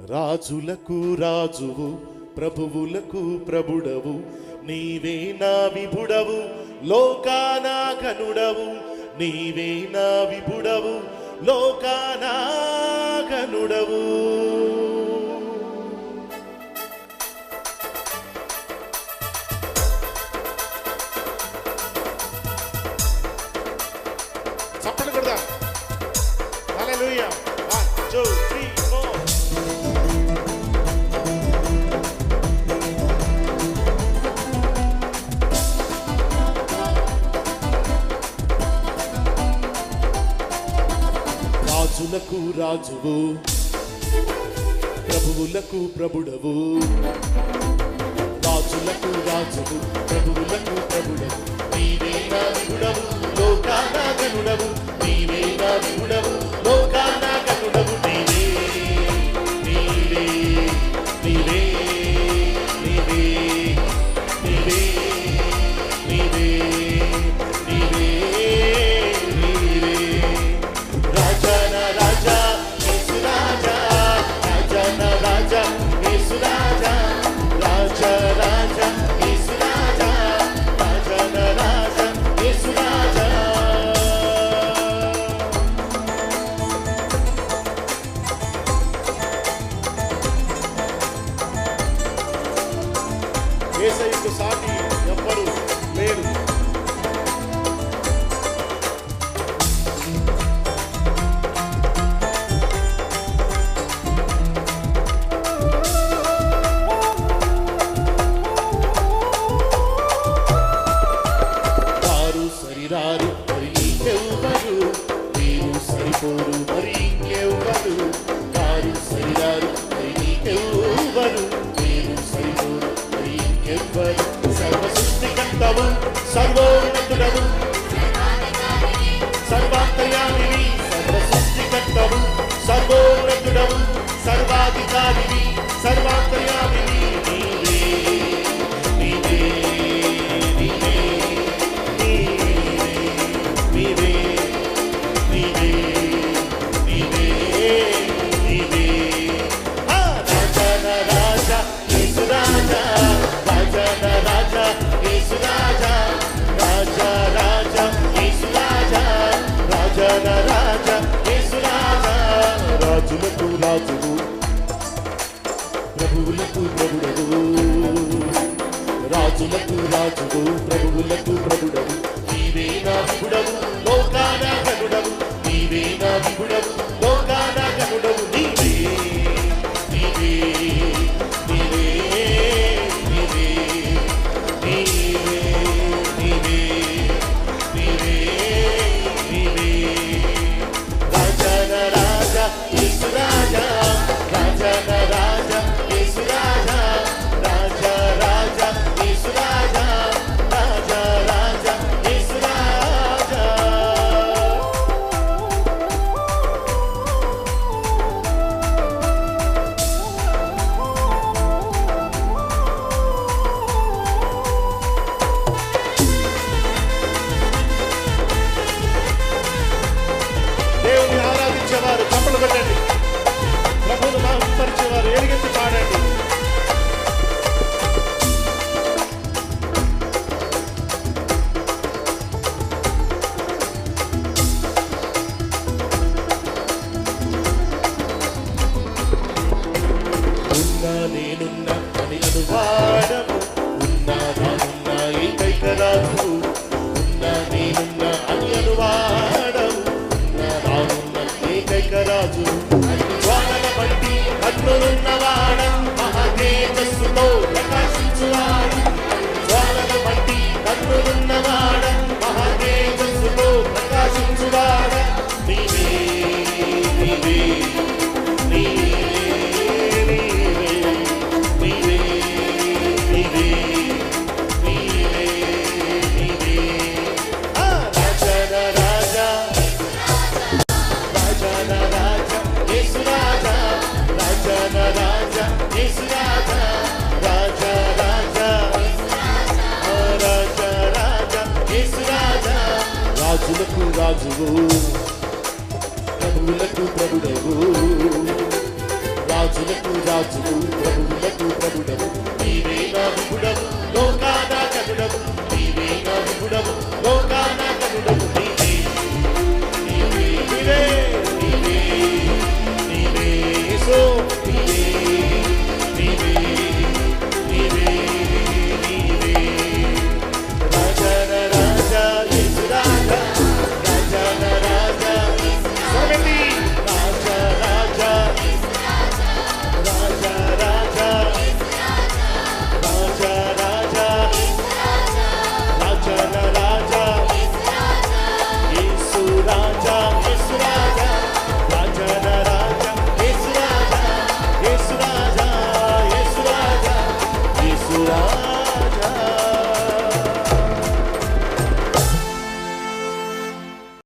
రాజులకు రాజువు ప్రభువులకు ప్రభుడవు. నీవే నా విభుడవు లోకానా కనుడవు నీవే నా విభుడవు లోకానా కనుడవు చప్పట్లు కొడదా. Hallelujah. One, రాజువు. ప్రభువులకు ప్రభుడవు. రాజులకు రాజువు ప్రభువులకు ప్రభుడవు. నీవే నా దేవుడవు లోకానా Esse aí, tu sabe? reality. ప్రభువులకు ప్రభుడవు. రాజులకు రాజుడు ప్రభువులకు ప్రభుడవు. నీవే నా ప్రభుడవు లోకానా Luna. రాజులకు రాజువు ప్రభువులకు ప్రభుడవు. రాజులకు రాజువు ప్రభువులకు ప్రభుడవు. నీవే నా ప్రభుడవు లోకానా కనుడవు